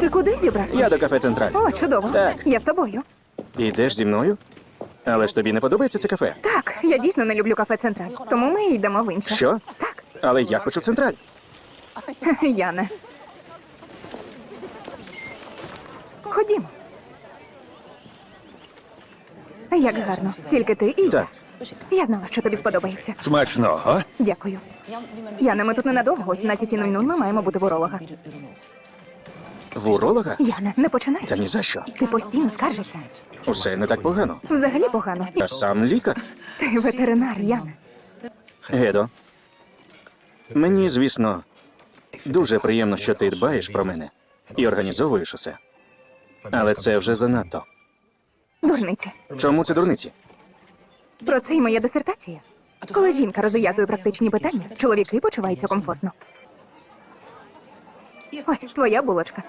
Ти куди зібрався? Я до кафе Централь. О, чудово. Так. Я з тобою. Ідеш зі мною? Але ж тобі не подобається це кафе. Так, я дійсно не люблю кафе Централь, тому ми йдемо в інше. Що? Так, Але я хочу Централь. Яне. Ходімо. Як гарно. Тільки ти і я. Так. Я знала, що тобі сподобається. Смачного. Дякую. Яне, ми тут ненадовго. О 17.00 ми маємо бути в уролога. В уролога? Яне, не починай. Та ні за що. Ти постійно скаржишся. Усе не так погано. Взагалі погано. Я сам лікар. Ти ветеринар, Яне. Гедо. Мені, звісно, дуже приємно, що ти дбаєш про мене і організовуєш усе. Але це вже занадто. Дурниці. Чому це дурниці? Про це й моя дисертація. Коли жінка розв'язує практичні питання, чоловіки почуваються комфортно. Ось твоя булочка.